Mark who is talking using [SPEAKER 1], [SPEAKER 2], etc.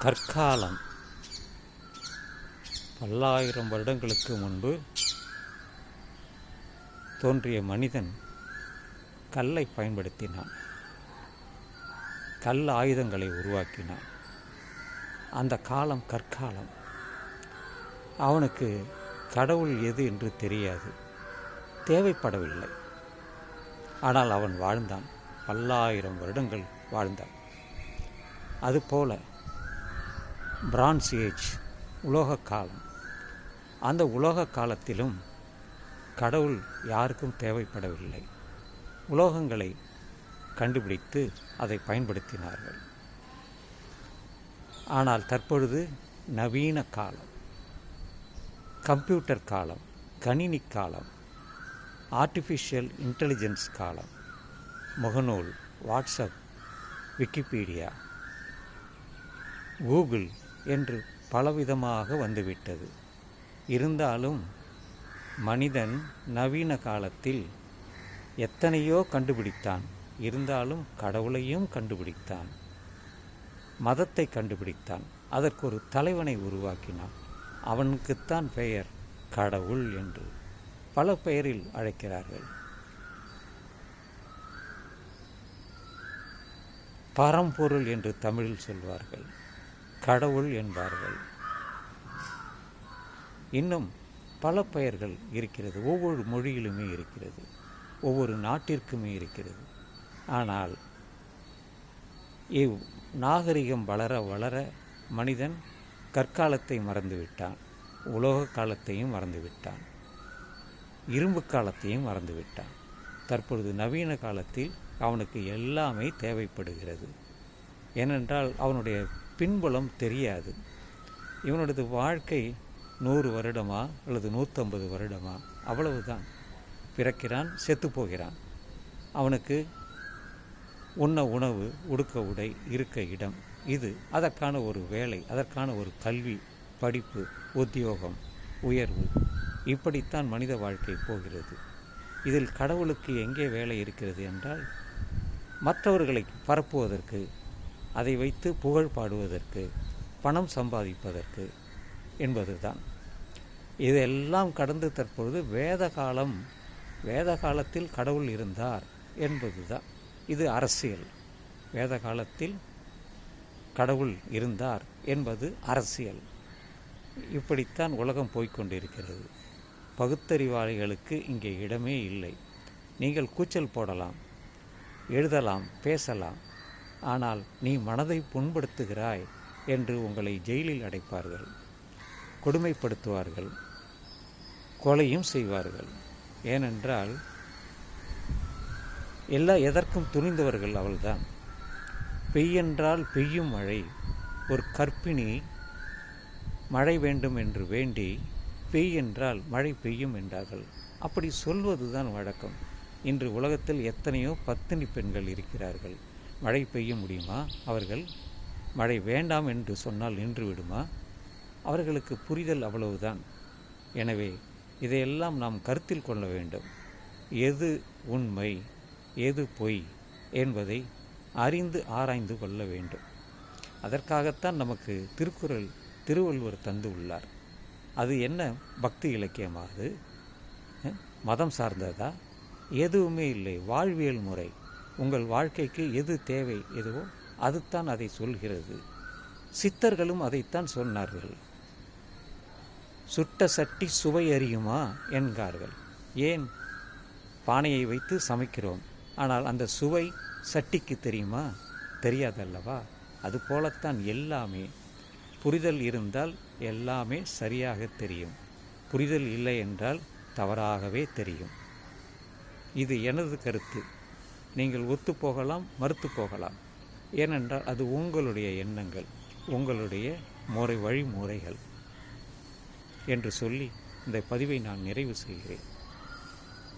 [SPEAKER 1] கற்காலம். பல்லாயிரம் வருடங்களுக்கு முன்பு தோன்றிய மனிதன் கல்லை பயன்படுத்தினான். கல் ஆயுதங்களை உருவாக்கினான். அந்த காலம் கற்காலம். அவனுக்கு கடவுள் எது என்று தெரியாது. தேவைப்படவில்லை. ஆனால் அவன் வாழ்ந்தான். பல்லாயிரம் வருடங்கள் வாழ்ந்தான். அதுபோல பிரான்ஸ் ஏஜ் உலோக காலம். அந்த உலோக காலத்திலும் கடவுள் யாருக்கும் தேவைப்படவில்லை. உலோகங்களை கண்டுபிடித்து அதை பயன்படுத்தினார்கள். ஆனால் தற்பொழுது நவீன காலம் கம்ப்யூட்டர் காலம் கணினி காலம் ஆர்டிஃபிஷியல் இன்டெலிஜென்ஸ் காலம் முகநூல் வாட்ஸ்அப் விக்கிபீடியா கூகுள் என்று பலவிதமாக வந்துவிட்டது. இருந்தாலும் மனிதன் நவீன காலத்தில் எத்தனையோ கண்டுபிடித்தான். இருந்தாலும் கடவுளையும் கண்டுபிடித்தான். மதத்தை கண்டுபிடித்தான். அதற்கு ஒரு தலைவனை உருவாக்கினான். அவனுக்குத்தான் பெயர் கடவுள் என்று பல பெயரில் அழைக்கிறார்கள். பரம்பொருள் என்று தமிழில் சொல்வார்கள். கடவுள் என்பார்கள். இன்னும் பல பெயர்கள் இருக்கிறது. ஒவ்வொரு மொழியிலுமே இருக்கிறது. ஒவ்வொரு நாட்டிற்குமே இருக்கிறது. ஆனால் இவ் நாகரிகம் வளர வளர மனிதன் கற்காலத்தை மறந்துவிட்டான். உலோக காலத்தையும் மறந்துவிட்டான். இரும்பு காலத்தையும் மறந்துவிட்டான். தற்பொழுது நவீன காலத்தில் அவனுக்கு எல்லாமே தேவைப்படுகிறது. ஏனென்றால் அவனுடைய பின்புலம் தெரியாது. இவனோடது வாழ்க்கை நூறு வருடமா அல்லது நூற்றம்பது வருடமா? அவ்வளவுதான். பிறக்கிறான் செத்து போகிறான். அவனுக்கு உண்ண உணவு உடுக்க உடை இருக்க இடம். இது அதற்கான ஒரு வேலை அதற்கான ஒரு கல்வி படிப்பு உத்தியோகம் உயர்வு. இப்படித்தான் மனித வாழ்க்கை போகிறது. இதில் கடவுளுக்கு எங்கே வேலை இருக்கிறது என்றால் மற்றவர்களை பரப்புவதற்கு அதை வைத்து புகழ் பாடுவதற்கு பணம் சம்பாதிப்பதற்கு என்பதுதான். இதெல்லாம் கடந்து தற்பொழுது வேத காலம் வேத காலத்தில் கடவுள் இருந்தார் என்பதுதான். இது அரசியல். வேத காலத்தில் கடவுள் இருந்தார் என்பது அரசியல். இப்படித்தான் உலகம் போய்கொண்டிருக்கிறது பகுத்தறிவாளிகளுக்கு இங்கே இடமே இல்லை. நீங்கள் கூச்சல் போடலாம் எழுதலாம் பேசலாம் ஆனால் நீ மனதை புண்படுத்துகிறாய் என்று உங்களை ஜெயிலில் அடைப்பார்கள். கொடுமைப்படுத்துவார்கள். கொலையும் செய்வார்கள். ஏனென்றால் எல்லா எதற்கும் துணிந்தவர்கள் அவள்தான். பெய்யென்றால் பெய்யும் மழை ஒரு கற்பிணி மழை வேண்டும் என்று வேண்டி பெய் என்றால் மழை பெய்யும் என்றார்கள். அப்படி சொல்வதுதான் வழக்கம். இன்று உலகத்தில் எத்தனையோ பத்தினி பெண்கள் இருக்கிறார்கள். மழை பெய்ய முடியுமா? அவர்கள் மழை வேண்டாம் என்று சொன்னால் நின்று விடுமா? அவர்களுக்கு புரிதல் அவ்வளவுதான். எனவே இதையெல்லாம் நாம் கருத்தில் கொள்ள வேண்டும். எது உண்மை எது பொய் என்பதை அறிந்து ஆராய்ந்து கொள்ள வேண்டும். அதற்காகத்தான் நமக்கு திருக்குறள் திருவள்ளுவர் தந்து உள்ளார். அது என்ன பக்தி இலக்கியமாகுது மதம் சார்ந்ததா? எதுவுமே இல்லை. வாழ்வியல் முறை. உங்கள் வாழ்க்கைக்கு எது தேவை எதுவோ அதுதான் அதை சொல்கிறது. சித்தர்களும் அதைத்தான் சொன்னார்கள். சுட்ட சட்டி சுவை அறியுமா? என்கார்கள் ஏன்? பானையை வைத்து சமைக்கிறோம். ஆனால் அந்த சுவை சட்டிக்கு தெரியுமா? தெரியாதல்லவா? அதுபோலத்தான் எல்லாமே. புரிதல் இருந்தால் எல்லாமே சரியாக தெரியும். புரிதல் இல்லை என்றால் தவறாகவே தெரியும். இது எனது கருத்து. நீங்கள் ஒத்து போகலாம் மறுத்து போகலாம் ஏனென்றால் அது உங்களுடைய எண்ணங்கள் உங்களுடைய முறை வழிமுறைகள் என்று சொல்லி இந்த பதிவை நான் நிறைவு செய்கிறேன்.